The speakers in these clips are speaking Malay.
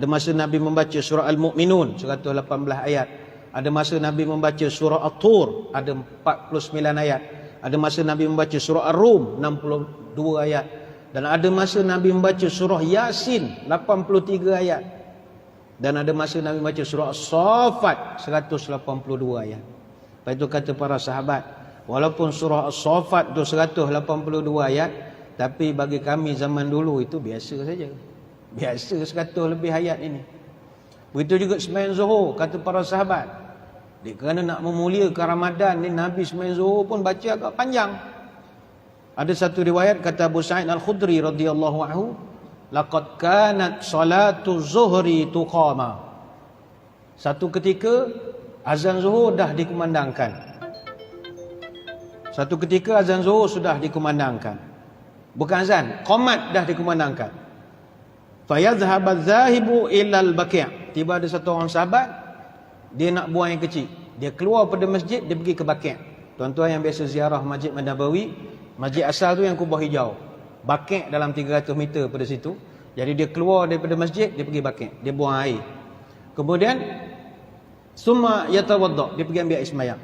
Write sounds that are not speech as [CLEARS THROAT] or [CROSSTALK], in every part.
Ada masa Nabi membaca surah Al-Mu'minun 118 ayat. Ada masa Nabi membaca surah At-Tur ada 49 ayat. Ada masa Nabi membaca surah Ar-Rum 62 ayat. Dan ada masa Nabi membaca surah Yasin 83 ayat. Dan ada masa Nabi membaca surah As-Saffat 182 ayat. Lepas itu kata para sahabat, walaupun surah As-Saffat tu 182 ayat, tapi bagi kami zaman dulu itu biasa saja. Biasa 100 lebih ayat ini. Begitu juga sembahyang Zuhur kata para sahabat. Dia kerana nak memuliakan Ramadan ni Nabi sembahyang Zuhur pun baca agak panjang. Ada satu riwayat kata Abu Sa'id Al-Khudri radhiyallahu anhu, laqad kanat salatu zuhri tuqama. Satu ketika azan zuhur dah dikumandangkan. Satu ketika azan zuhur sudah dikumandangkan. Bukan azan, qomat dah dikumandangkan. Fayadhhab adh-dhahibu ila al-baqi'. Tiba ada satu orang sahabat dia nak buang yang kecil. Dia keluar pada masjid, dia pergi ke Baqi'. Tuan-tuan yang biasa ziarah Masjid Nabawi, masjid asal tu yang kubah hijau. Baqi' dalam 300 meter pada situ. Jadi dia keluar daripada masjid, dia pergi Baqi'. Dia buang air. Kemudian summa yatawadda, dia pergi ambil air sembahyang.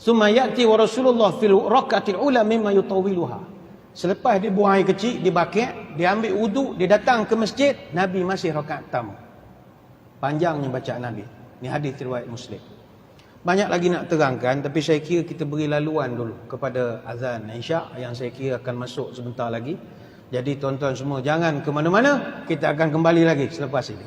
Summa ya'ti wa Rasulullah fil rak'atil ula mimma yutawiluha. Selepas dia buang air kecil, dia bakit, dia ambil wuduk, dia datang ke masjid, Nabi masih rakaat pertama. Panjangnya bacaan Nabi. Ini hadis riwayat Muslim. Banyak lagi nak terangkan tapi saya kira kita beri laluan dulu kepada azan Isyak yang saya kira akan masuk sebentar lagi. Jadi tuan-tuan semua jangan ke mana-mana, kita akan kembali lagi selepas ini.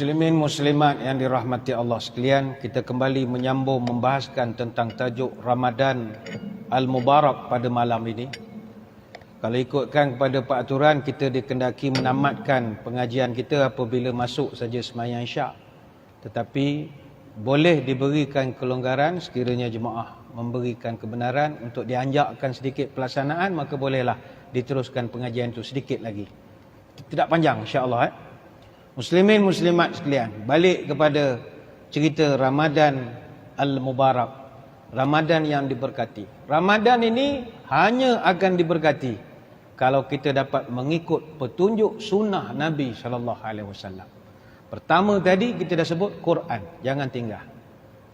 Muslimin muslimat yang dirahmati Allah sekalian, kita kembali menyambung membahaskan tentang tajuk Ramadan Al-Mubarak pada malam ini. Kalau ikutkan kepada peraturan, kita dikendaki menamatkan pengajian kita apabila masuk saja semayang syak. Tetapi boleh diberikan kelonggaran sekiranya jemaah memberikan kebenaran untuk dianjakkan sedikit pelaksanaan, maka bolehlah diteruskan pengajian itu sedikit lagi. Tidak panjang insya-Allah eh. Muslimin muslimat sekalian, balik kepada cerita Ramadan Al-Mubarak. Ramadan yang diberkati. Ramadan ini hanya akan diberkati kalau kita dapat mengikut petunjuk sunnah Nabi sallallahu alaihi wasallam. Pertama tadi kita dah sebut Quran, jangan tinggal.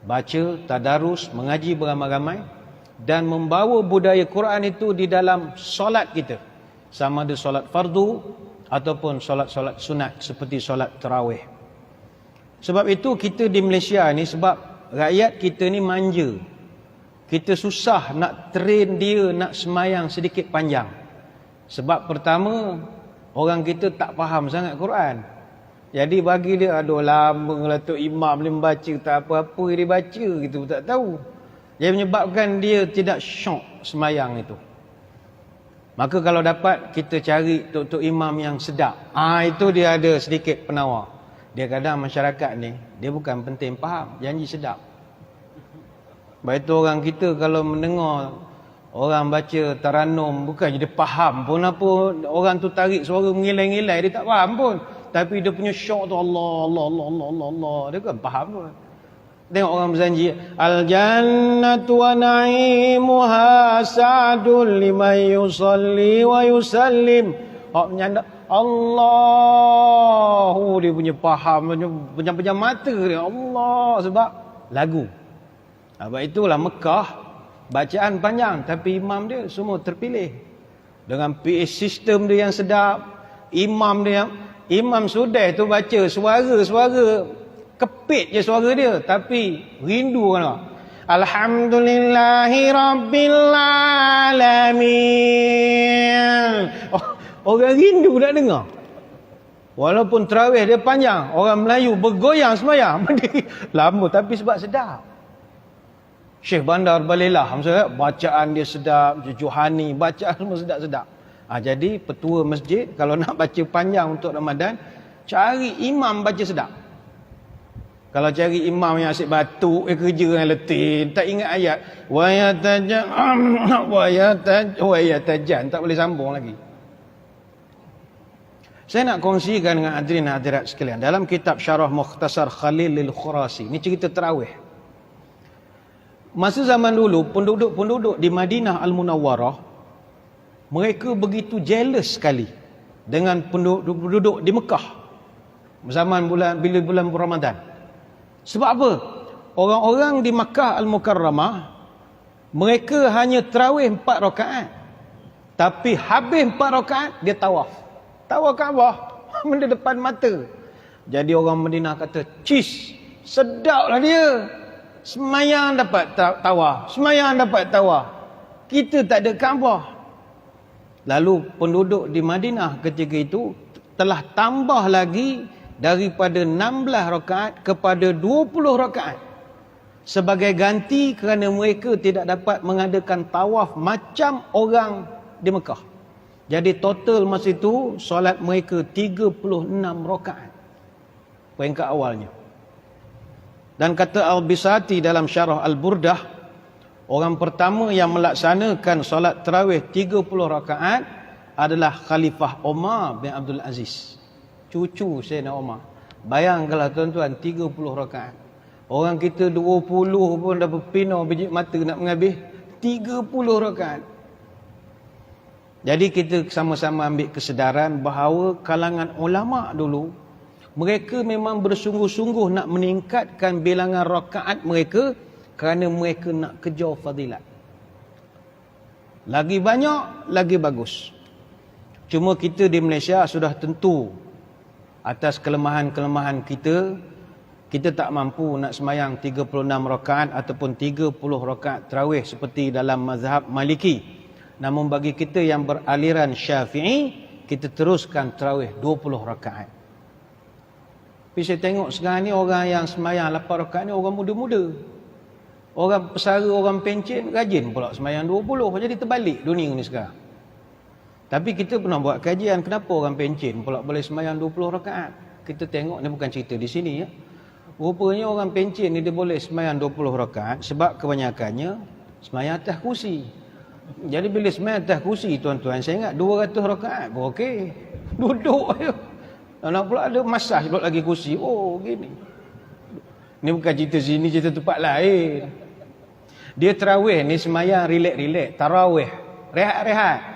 Baca, tadarus, mengaji beramai-ramai dan membawa budaya Quran itu di dalam solat kita. Sama ada solat fardu ataupun solat-solat sunat seperti solat terawih. Sebab itu kita di Malaysia ni sebab rakyat kita ni manja. Kita susah nak train dia nak semayang sedikit panjang. Sebab pertama orang kita tak faham sangat Quran. Jadi bagi dia aduh lama tu imam ni membaca tak apa-apa dia baca kita pun tak tahu. Dia menyebabkan dia tidak syok semayang itu. Maka kalau dapat kita cari tok-tok imam yang sedap. Ah itu dia ada sedikit penawar. Dia kadang masyarakat ni dia bukan penting faham, janji sedap. Baik itu orang kita kalau mendengar orang baca taranum bukan dia faham pun apa orang tu tarik suara mengilai-ngilai dia tak faham pun. Tapi dia punya syok tu Allah Allah Allah Allah Allah, Allah. dia kan faham pun. Tengok orang berjanji Al-jannatu wa na'imuha sa'dun liman yusalli wa yusallim. Hak menyanda Allah Dia punya faham Penyam-penyam mata dia Allah Sebab lagu. Sebab itulah Mekah Bacaan panjang Tapi imam dia semua terpilih. Dengan PA sistem dia yang sedap Imam dia yang Imam sudah tu baca suara-suara kepit je suara dia tapi rindu kan Alhamdulillahi Rabbil Alamin. Oh, orang rindu nak dengar. Walaupun terawih dia panjang orang Melayu bergoyang semayang. [LAUGHS] Lama tapi sebab sedap. Syekh Bandar Balilah maksudnya bacaan dia sedap Juhani bacaan semua sedap-sedap. Ha, jadi petua masjid kalau nak baca panjang untuk Ramadan cari imam baca sedap kalau cari imam yang asyik batuk, eh, kerja yang letih, tak ingat ayat. Wa yatajan, [CLEARS THROAT] yatajan, wa yatajan. Tak boleh sambung lagi. Saya nak kongsikan dengan hadirin hadirat sekalian. Dalam kitab Syarah Mukhtasar Khalil Lil Khurasi. Ini cerita terawih. Masa zaman dulu, penduduk-penduduk di Madinah Al-Munawwarah, mereka begitu jealous sekali dengan penduduk-penduduk di Mekah. Zaman bulan bila bulan Ramadan. Sebab apa? Orang-orang di Makkah Al-Mukarramah mereka hanya terawih empat rakaat. Tapi habis empat rakaat dia tawaf. Tawaf Kaabah [LAUGHS] benda depan mata. Jadi orang Madinah kata, "Cis, sedaplah dia. Semayang dapat tawaf, semayang dapat tawaf. Kita tak ada Kaabah." Lalu penduduk di Madinah ketika itu telah tambah lagi daripada 16 rakaat kepada 20 rakaat sebagai ganti kerana mereka tidak dapat mengadakan tawaf macam orang di Mekah. Jadi total masa itu solat mereka 36 rakaat. Peringkat awalnya. Dan kata Al-Bisati dalam syarah Al-Burdah, orang pertama yang melaksanakan solat terawih 30 rakaat adalah Khalifah Omar bin Abdul Aziz cucu Sayyidina Umar. Bayangkanlah tuan-tuan 30 rakaat. Orang kita 20 pun dah berpinau biji mata nak menghabis 30 rakaat. Jadi kita sama-sama ambil kesedaran bahawa kalangan ulama dulu mereka memang bersungguh-sungguh nak meningkatkan bilangan rakaat mereka kerana mereka nak kejar fadilat. Lagi banyak, lagi bagus. Cuma kita di Malaysia sudah tentu atas kelemahan-kelemahan kita kita tak mampu nak semayang 36 rakaat ataupun 30 rakaat terawih seperti dalam mazhab maliki namun bagi kita yang beraliran syafi'i kita teruskan terawih 20 rakaat Tapi saya tengok sekarang ni orang yang semayang 8 rakaat ni orang muda-muda. Orang pesara, orang pencen rajin pula semayang 20. Jadi terbalik dunia ni sekarang. Tapi kita pernah buat kajian kenapa orang pencen pula boleh semayang 20 rakaat. Kita tengok ni bukan cerita di sini ya. Rupanya orang pencen ni dia boleh semayang 20 rakaat sebab kebanyakannya semayang atas kursi. Jadi bila semayang atas kursi tuan-tuan saya ingat 200 rakaat pun okey. [LAUGHS] Duduk aja. Nak pula ada masah pula lagi kursi. Oh gini. Ni bukan cerita sini cerita tempat lain. Dia terawih ni semayang relax-relax. Tarawih. Rehat-rehat.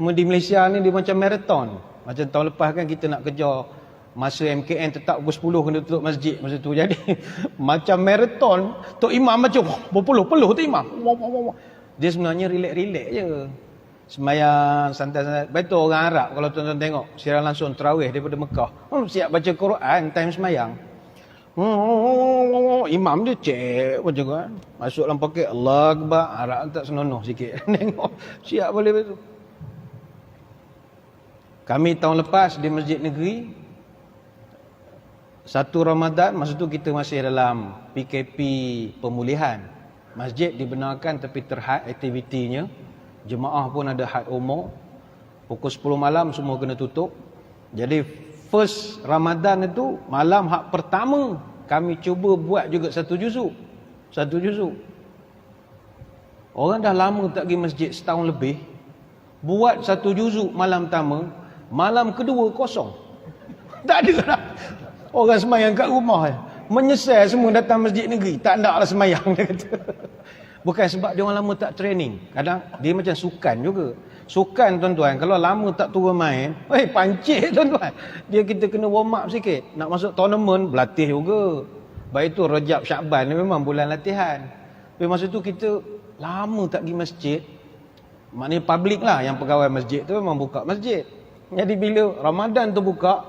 Di Malaysia ni dia macam maraton. Macam tahun lepas kan kita nak kejar masa MKN tetap pukul 10 kena tutup masjid masa tu. [LAUGHS] Jadi macam maraton. Tok Imam macam berpuluh-puluh tu Imam. Dia sebenarnya relax-relax je. Semayang santai-santai. Betul orang Arab kalau tuan-tuan tengok. Siaran langsung terawih daripada Mekah. Hmm, siap baca Quran time semayang. Hmm, imam dia cek macam kan. Masuk dalam poket Allah Akbar. Arab tak senonoh sikit. [LAUGHS] Tengok. Siap boleh betul. Kami tahun lepas di Masjid Negeri. Satu Ramadan. Masa tu kita masih dalam PKP pemulihan. Masjid dibenarkan tapi terhad aktivitinya. Jemaah pun ada had umur. Pukul 10 malam semua kena tutup. Jadi first Ramadan itu malam hak pertama kami cuba buat juga satu juzuk. Satu juzuk. Orang dah lama tak pergi masjid setahun lebih. Buat satu juzuk malam pertama. Malam kedua kosong. Tak ada lah. Orang semayang kat rumah. Menyesal semua datang masjid negeri. Tak nak lah semayang. [LAUGHS] Dia kata. Bukan sebab dia orang lama tak training. Kadang dia macam sukan juga. Sukan tuan-tuan, kalau lama tak turun main, [LAUGHS] eh pancit tuan-tuan. Dia kita kena warm up sikit. Nak masuk tournament, berlatih juga. Baik itu Rejab Syakban ni memang bulan latihan. Tapi masa tu kita lama tak pergi masjid. Maknanya public lah yang pegawai masjid tu memang buka masjid. Jadi bila Ramadan tu buka,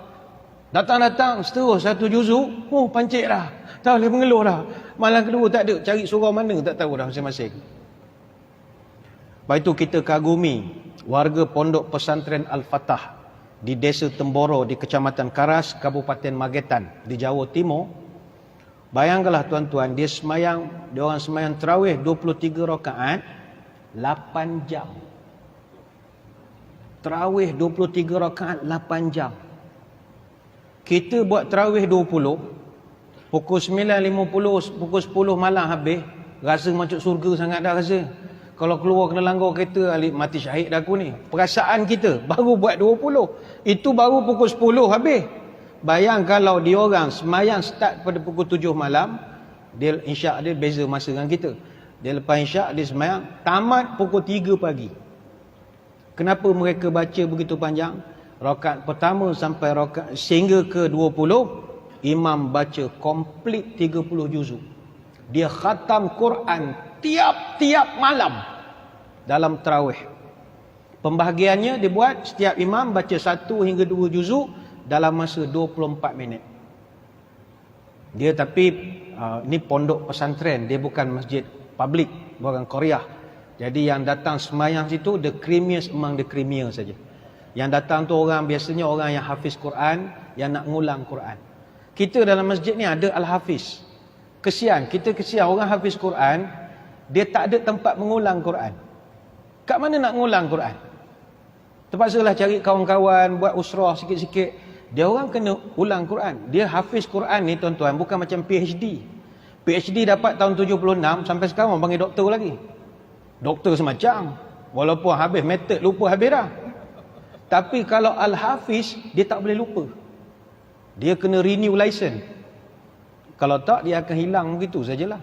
datang-datang seterus satu juzuk, oh pancit dah. Tak boleh mengeluh dah. Malam kedua tak ada, cari surau mana tak tahu dah masing-masing. Lepas itu kita kagumi warga pondok pesantren Al-Fatah di desa Temboro di kecamatan Karas, Kabupaten Magetan di Jawa Timur. Bayangkanlah tuan-tuan, dia semayang, dia orang semayang terawih 23 rakaat 8 jam. Terawih 23 rakaat 8 jam. Kita buat terawih 20 pukul 9.50 pukul 10 malam habis rasa macam surga sangat dah rasa. Kalau keluar kena langgar kereta alik mati syahid dah aku ni. Perasaan kita baru buat 20 itu baru pukul 10 habis. Bayang kalau dia orang semayang start pada pukul 7 malam dia insya dia beza masa dengan kita. Dia lepas insya dia semayang tamat pukul 3 pagi kenapa mereka baca begitu panjang rokat pertama sampai rokat sehingga ke 20 imam baca komplit 30 juzuk dia khatam Quran tiap-tiap malam dalam terawih. Pembahagiannya dibuat setiap imam baca satu hingga dua juzuk dalam masa 24 minit. Dia tapi uh, ni pondok pesantren, dia bukan masjid publik, bukan Korea. Jadi yang datang semayang situ the creamiest among the creamier saja. Yang datang tu orang biasanya orang yang hafiz Quran, yang nak ngulang Quran. Kita dalam masjid ni ada al-hafiz. Kesian, kita kesian orang hafiz Quran, dia tak ada tempat mengulang Quran. Kat mana nak ngulang Quran? Terpaksalah cari kawan-kawan buat usrah sikit-sikit. Dia orang kena ulang Quran. Dia hafiz Quran ni tuan-tuan bukan macam PhD. PhD dapat tahun 76 sampai sekarang panggil doktor lagi. Doktor semacam. Walaupun habis method lupa habis dah. Tapi kalau Al-Hafiz dia tak boleh lupa. Dia kena renew license. Kalau tak dia akan hilang begitu sajalah.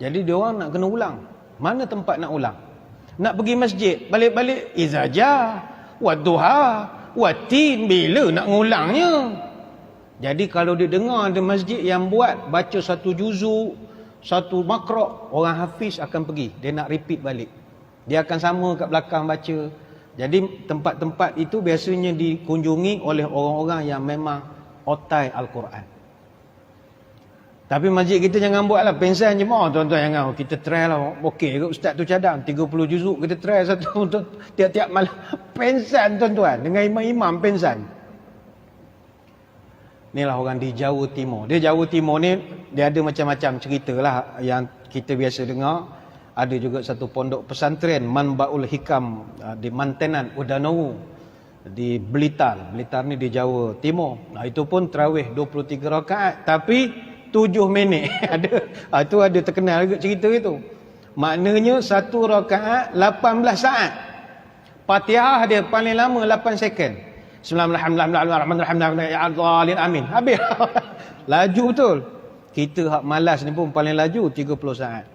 Jadi dia orang nak kena ulang. Mana tempat nak ulang? Nak pergi masjid, balik-balik izaja, wadduha, watin bila nak ngulangnya? Jadi kalau dia dengar ada masjid yang buat baca satu juzuk, satu makro, orang hafiz akan pergi. Dia nak repeat balik. Dia akan sama kat belakang baca. Jadi tempat-tempat itu biasanya dikunjungi oleh orang-orang yang memang otai Al-Quran. Tapi masjid kita jangan buat lah pensan je mau tuan-tuan jangan oh, kita try lah ke ustaz tu cadang 30 juzuk kita try satu tiap-tiap malam [LAUGHS] pensan tuan-tuan dengan imam-imam pensan Inilah orang di Jawa Timur. Dia Jawa Timur ni dia ada macam-macam cerita lah yang kita biasa dengar. Ada juga satu pondok pesantren Manbaul Hikam uh, di Mantenan Udanowu di Blitar. Blitar ni di Jawa Timur. Nah itu pun tarawih 23 rakaat tapi 7 minit. [LAUGHS] ada ah, itu ada terkenal juga cerita itu. Maknanya satu rakaat 18 saat. Fatihah dia paling lama 8 second. Bismillahirrahmanirrahim. Amin. Habis. [LAUGHS] laju betul. Kita hak malas ni pun paling laju 30 saat.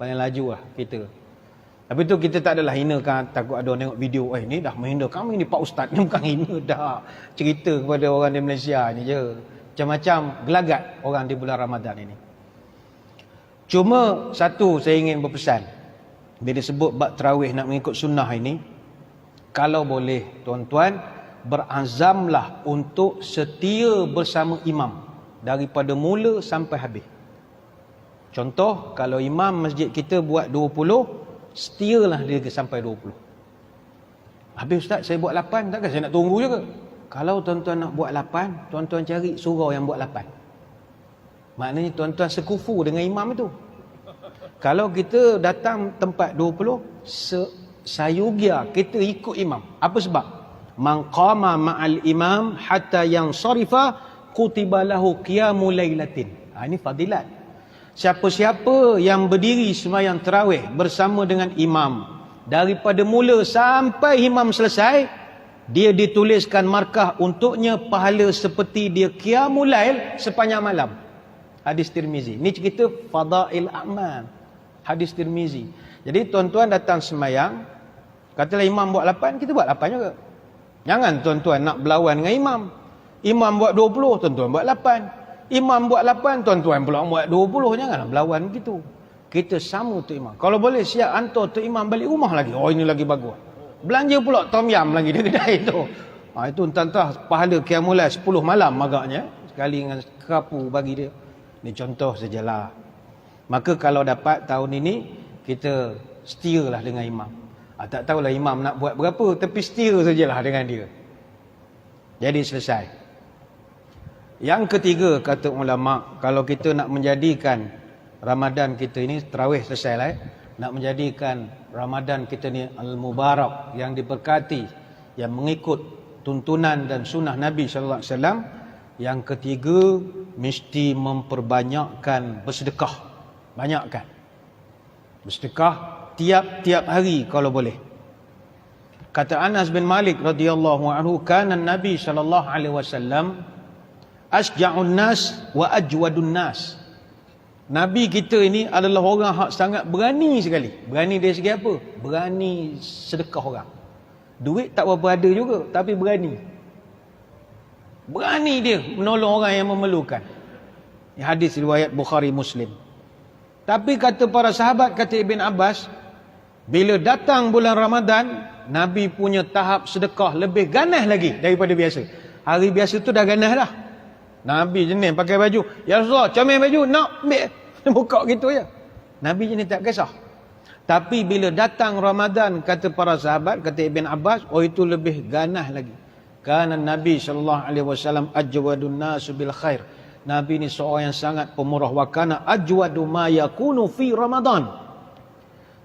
Paling laju lah kita. Tapi tu kita tak adalah hina kan takut ada orang tengok video eh ni dah menghina kami ni Pak Ustaz ni bukan hina [LAUGHS] dah. Cerita kepada orang di Malaysia ni je. Macam-macam gelagat orang di bulan Ramadan ini. Cuma satu saya ingin berpesan. Bila sebut bab tarawih nak mengikut sunnah ini, kalau boleh tuan-tuan berazamlah untuk setia bersama imam daripada mula sampai habis. Contoh kalau imam masjid kita buat 20, setialah dia sampai 20. Habis ustaz saya buat 8 takkan saya nak tunggu juga. Kalau tuan-tuan nak buat 8, tuan-tuan cari surau yang buat 8. Maknanya tuan-tuan sekufu dengan imam itu. Kalau kita datang tempat 20, se sayugia kita ikut imam. Apa sebab? Man qama ma'al imam hatta yang sarifa kutiba lahu qiyamul lailatin. Ha, ini fadilat. Siapa-siapa yang berdiri semayang terawih bersama dengan imam daripada mula sampai imam selesai, dia dituliskan markah untuknya pahala seperti dia qiyamul lail sepanjang malam. Hadis Tirmizi. Ini cerita fadail a'mal. Hadis Tirmizi. Jadi tuan-tuan datang semayang, katalah imam buat 8, kita buat 8 juga. Jangan tuan-tuan nak berlawan dengan imam. Imam buat 20, tuan-tuan buat 8. Imam buat 8, tuan-tuan pula buat 20. Janganlah berlawan begitu. Kita sama tu imam. Kalau boleh siap hantar tu imam balik rumah lagi. Oh ini lagi bagus. Belanja pula tom yam lagi di kedai tu. Ha, itu entah-entah pahala kiamulai 10 malam agaknya. Sekali dengan kerapu bagi dia. Ini contoh sajalah. Maka kalau dapat tahun ini, kita setia lah dengan imam. Ha, tak tahulah imam nak buat berapa, tapi setia sajalah dengan dia. Jadi selesai. Yang ketiga kata ulama, kalau kita nak menjadikan Ramadan kita ini terawih selesai lah. Eh? Nak menjadikan Ramadan kita ni al-mubarak yang diberkati, yang mengikut tuntunan dan sunnah Nabi sallallahu alaihi wasallam. Yang ketiga mesti memperbanyakkan bersedekah. Banyakkan. Bersedekah tiap-tiap hari kalau boleh. Kata Anas bin Malik radhiyallahu anhu, kana Nabi sallallahu alaihi wasallam asja'un nas wa ajwadun nas. Nabi kita ini adalah orang yang sangat berani sekali. Berani dari segi apa? Berani sedekah orang. Duit tak berapa ada juga, tapi berani. Berani dia menolong orang yang memerlukan. Ini hadis riwayat Bukhari Muslim. Tapi kata para sahabat, kata Ibn Abbas, bila datang bulan Ramadan, Nabi punya tahap sedekah lebih ganas lagi daripada biasa. Hari biasa tu dah ganas dah. Nabi jenis pakai baju. Ya Rasulullah, comel baju. Nak ambil. [LAUGHS] Buka gitu ya. Nabi jenis tak kisah. Tapi bila datang Ramadan, kata para sahabat, kata Ibn Abbas, oh itu lebih ganas lagi. Kerana Nabi SAW ajwadun nasu bil khair. Nabi ni seorang yang sangat pemurah wakana ajwadu ma yakunu fi Ramadan.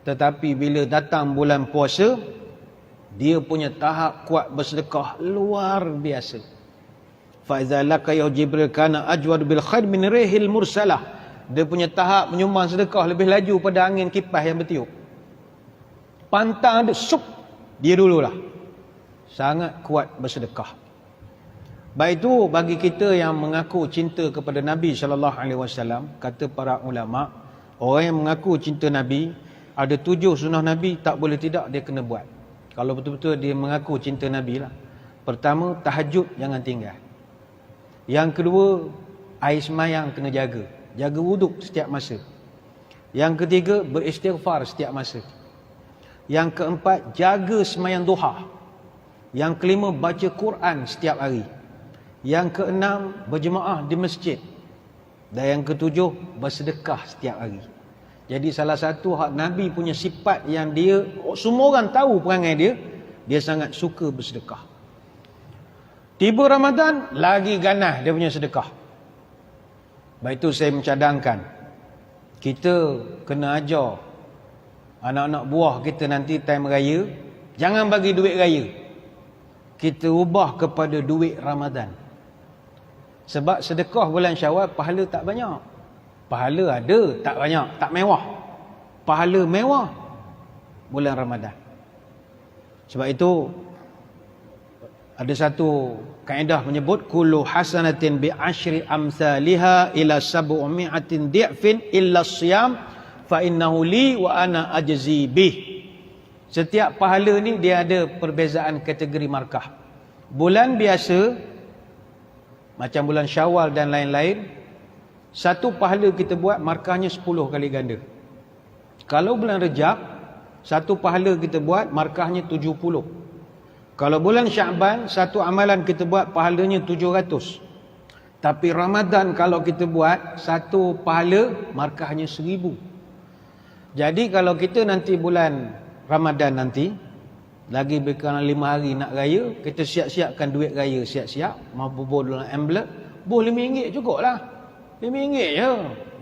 Tetapi bila datang bulan puasa, dia punya tahap kuat bersedekah luar biasa. Fa idza laka ya jibril kana ajwad bil khair min rihil mursalah. Dia punya tahap menyumbang sedekah lebih laju pada angin kipas yang bertiup. Pantang dia sup dia dululah. Sangat kuat bersedekah. Baik itu bagi kita yang mengaku cinta kepada nabi sallallahu alaihi wasallam kata para ulama orang yang mengaku cinta nabi ada tujuh sunnah nabi tak boleh tidak dia kena buat kalau betul-betul dia mengaku cinta nabi lah pertama tahajud jangan tinggal yang kedua, air semayang kena jaga. Jaga wuduk setiap masa. Yang ketiga, beristighfar setiap masa. Yang keempat, jaga semayang duha. Yang kelima, baca Quran setiap hari. Yang keenam, berjemaah di masjid. Dan yang ketujuh, bersedekah setiap hari. Jadi salah satu hak Nabi punya sifat yang dia, semua orang tahu perangai dia, dia sangat suka bersedekah. Tiba Ramadan, lagi ganas dia punya sedekah. Baik itu saya mencadangkan. Kita kena ajar anak-anak buah kita nanti time raya. Jangan bagi duit raya. Kita ubah kepada duit Ramadan. Sebab sedekah bulan syawal pahala tak banyak. Pahala ada, tak banyak, tak mewah. Pahala mewah bulan Ramadan. Sebab itu ada satu kaedah menyebut kullu hasanatin bi asyri amsalha ila sab'umi'atin di'fin illa siyam fa innahu li wa ana ajzi bih. Setiap pahala ni dia ada perbezaan kategori markah. Bulan biasa macam bulan Syawal dan lain-lain satu pahala kita buat markahnya 10 kali ganda. Kalau bulan Rejab satu pahala kita buat markahnya 70. Kalau bulan Syaban satu amalan kita buat pahalanya 700. Tapi Ramadan kalau kita buat satu pahala markahnya 1000. Jadi kalau kita nanti bulan Ramadan nanti lagi berkurang lima hari nak raya, kita siap-siapkan duit raya siap-siap, mau bubur dalam envelope, buh RM5 cukup lah. RM5 je.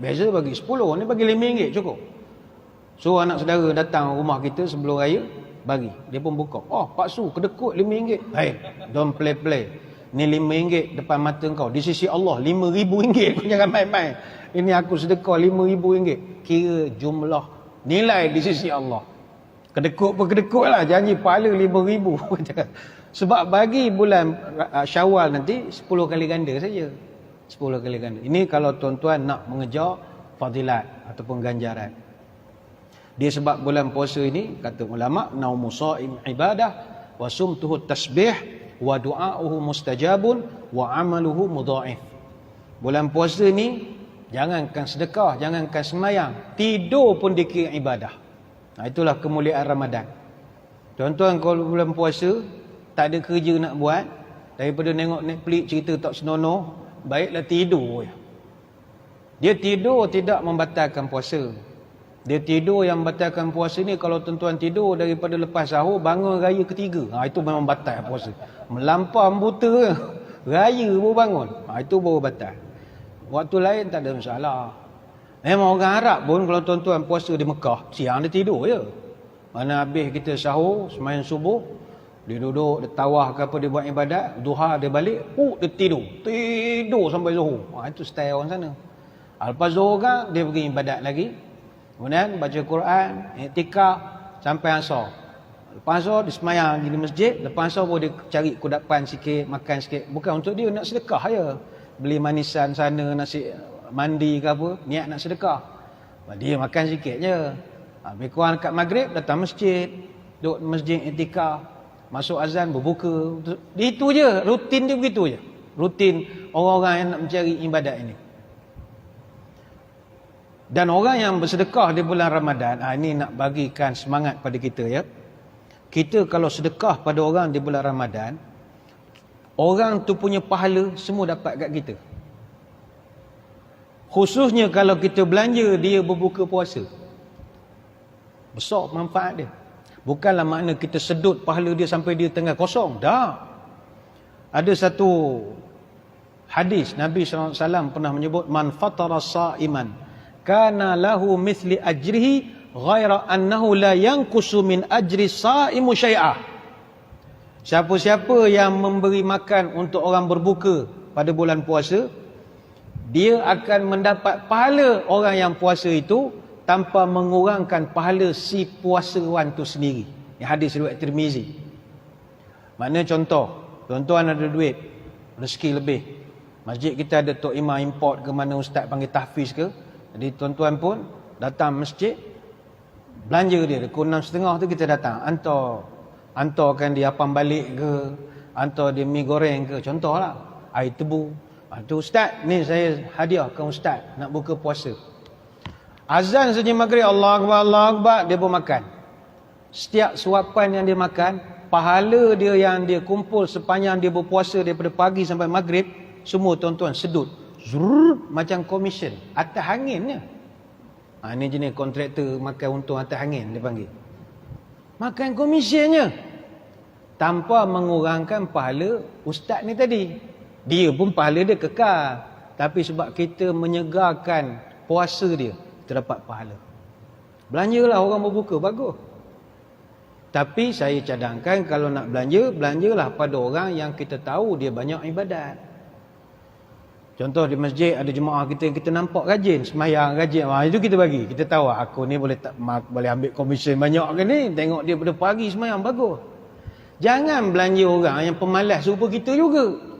Biasa bagi 10, ni bagi RM5 cukup. So anak saudara datang rumah kita sebelum raya, bagi. Dia pun buka. Oh Pak Su kedekut RM5 hey don't play play. Ni RM5 depan mata kau. Di sisi Allah RM5,000 kau [LAUGHS] jangan main-main. Ini aku sedekah RM5,000 kira jumlah nilai di sisi Allah. Kedekut pun kedekut lah. Janji pahala RM5,000 [LAUGHS] sebab bagi bulan uh, syawal nanti 10 kali ganda saja 10 kali ganda ini kalau tuan-tuan nak mengejar fadilat ataupun ganjaran dia sebab bulan puasa ini kata ulama naumu saim ibadah wa sumtuhu tasbih wa du'auhu mustajabun wa amaluhu mudha'if. Bulan puasa ni jangankan sedekah, jangankan semayang, tidur pun dikira ibadah. Nah, itulah kemuliaan Ramadan. Tuan-tuan kalau bulan puasa tak ada kerja nak buat daripada nengok Netflix cerita tak senonoh, baiklah tidur. Dia tidur tidak membatalkan puasa. Dia tidur yang batalkan puasa ni kalau tuan-tuan tidur daripada lepas sahur bangun raya ketiga. Ha, itu memang batal puasa. Melampau buta raya baru bangun. Ha, itu baru batal. Waktu lain tak ada masalah. Memang orang Arab pun kalau tuan-tuan puasa di Mekah, siang dia tidur je. Mana habis kita sahur, semayan subuh, dia duduk, dia tawah ke apa, dia buat ibadat, duha dia balik, uh, dia tidur. Tidur sampai zuhur. Ha, itu style orang sana. Lepas zuhur kan, dia pergi ibadat lagi, Kemudian baca Quran, iktikaf sampai asar. Lepas asar dia semayang di masjid, lepas asar baru dia cari kudapan sikit, makan sikit. Bukan untuk dia nak sedekah ya. Beli manisan sana, nasi mandi ke apa, niat nak sedekah. Dia makan sikit je. Habis kurang dekat maghrib, datang masjid. Duduk masjid iktikaf. Masuk azan, berbuka. Itu je, rutin dia begitu je. Rutin orang-orang yang nak mencari ibadat ini. Dan orang yang bersedekah di bulan Ramadan, ha, ini nak bagikan semangat pada kita ya. Kita kalau sedekah pada orang di bulan Ramadan, orang tu punya pahala semua dapat kat kita. Khususnya kalau kita belanja dia berbuka puasa. Besar manfaat dia. Bukanlah makna kita sedut pahala dia sampai dia tengah kosong. Dah. Ada satu hadis Nabi SAW pernah menyebut man fatara sa'iman kana lahu mithli ajrihi ghaira annahu la yanqusu min ajri sa'imu syai'ah siapa-siapa yang memberi makan untuk orang berbuka pada bulan puasa dia akan mendapat pahala orang yang puasa itu tanpa mengurangkan pahala si puasawan itu sendiri. Ini hadis riwayat Tirmizi. Mana contoh tuan-tuan ada duit rezeki lebih. Masjid kita ada tok imam import ke mana ustaz panggil tahfiz ke. Jadi tuan-tuan pun datang masjid belanja dia. Pukul enam setengah tu kita datang hantar. Hantarkan dia apam balik ke hantar dia mi goreng ke. Contohlah air tebu. Ha, tu ustaz ni saya hadiahkan ustaz nak buka puasa azan saja maghrib Allah Akbar Allah Akbar dia pun makan setiap suapan yang dia makan pahala dia yang dia kumpul sepanjang dia berpuasa daripada pagi sampai maghrib semua tuan-tuan sedut Zrrr, macam komisen atas anginnya. Ha, ini jenis kontraktor makan untung atas angin dia panggil. Makan komisionnya. tanpa mengurangkan pahala ustaz ni tadi. Dia pun pahala dia kekal. Tapi sebab kita menyegarkan puasa dia, kita dapat pahala. Belanjalah orang berbuka, bagus. Tapi saya cadangkan kalau nak belanja, belanjalah pada orang yang kita tahu dia banyak ibadat. Contoh di masjid ada jemaah kita yang kita nampak rajin, semayang rajin. Wah, itu kita bagi. Kita tahu ah, aku ni boleh tak boleh ambil komisen banyak ke ni. Tengok dia pada pagi semayang bagus. Jangan belanja orang yang pemalas serupa kita juga.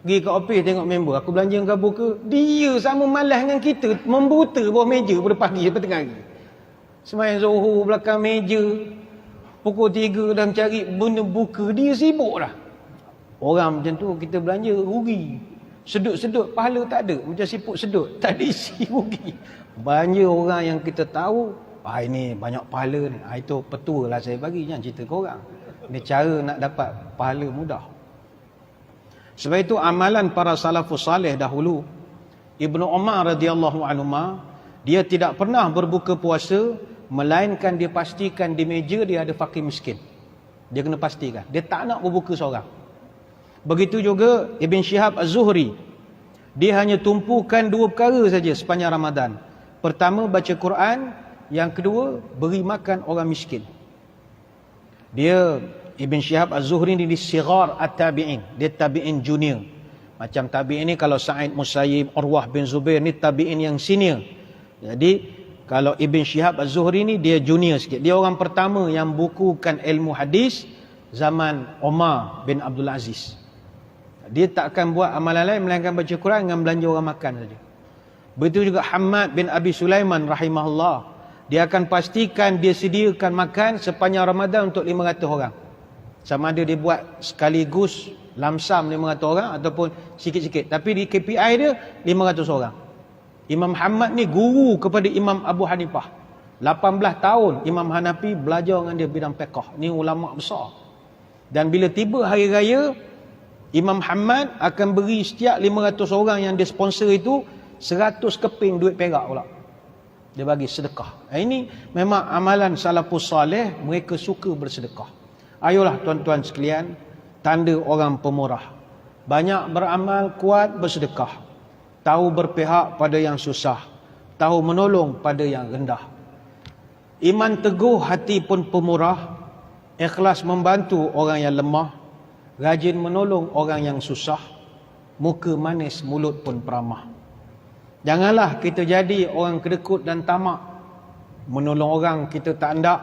Pergi ke ofis tengok member, aku belanja dengan ke? Dia sama malas dengan kita, membuta bawah meja pada pagi sampai tengah hari. Semayang zuhur belakang meja. Pukul tiga dah mencari benda buka, dia sibuk dah. Orang macam tu kita belanja rugi. Sedut-sedut pahala tak ada. Macam siput sedut. [LAUGHS] Tak ada isi rugi. Banyak orang yang kita tahu. Ah ini banyak pahala ni. Ah, itu petua lah saya bagi. Jangan cerita ke orang. Ini cara nak dapat pahala mudah. Sebab itu amalan para salafus salih dahulu. Ibnu Umar radhiyallahu anhu dia tidak pernah berbuka puasa melainkan dia pastikan di meja dia ada fakir miskin. Dia kena pastikan. Dia tak nak berbuka seorang. Begitu juga Ibn Shihab Az-Zuhri. Dia hanya tumpukan dua perkara saja sepanjang Ramadan. Pertama baca Quran, yang kedua beri makan orang miskin. Dia Ibn Shihab Az-Zuhri ni di sigar at-tabi'in. Dia tabi'in junior. Macam tabi'in ni kalau Sa'id Musayyib, Urwah bin Zubair ni tabi'in yang senior. Jadi kalau Ibn Shihab Az-Zuhri ni dia junior sikit. Dia orang pertama yang bukukan ilmu hadis zaman Omar bin Abdul Aziz. Dia tak akan buat amalan lain melainkan baca Quran dengan belanja orang makan saja. Begitu juga Hamad bin Abi Sulaiman rahimahullah. Dia akan pastikan dia sediakan makan sepanjang Ramadan untuk 500 orang. Sama ada dia buat sekaligus lamsam 500 orang ataupun sikit-sikit. Tapi di KPI dia 500 orang. Imam Hamad ni guru kepada Imam Abu Hanifah. 18 tahun Imam Hanafi belajar dengan dia bidang fiqh. Ni ulama besar. Dan bila tiba hari raya, Imam Hamad akan beri setiap 500 orang yang dia sponsor itu 100 keping duit perak pula. Dia bagi sedekah. Ini memang amalan salafus salih, mereka suka bersedekah. Ayolah tuan-tuan sekalian, tanda orang pemurah. Banyak beramal kuat bersedekah. Tahu berpihak pada yang susah. Tahu menolong pada yang rendah. Iman teguh hati pun pemurah. Ikhlas membantu orang yang lemah rajin menolong orang yang susah, muka manis, mulut pun peramah. Janganlah kita jadi orang kedekut dan tamak, menolong orang kita tak hendak,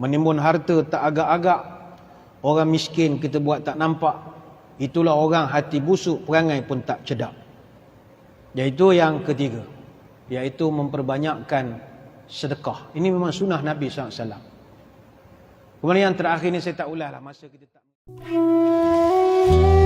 menimbun harta tak agak-agak, orang miskin kita buat tak nampak, itulah orang hati busuk, perangai pun tak cedak. Iaitu yang ketiga, iaitu memperbanyakkan sedekah. Ini memang sunnah Nabi SAW. Kemudian yang terakhir ini saya tak ulah lah masa kita tak... Música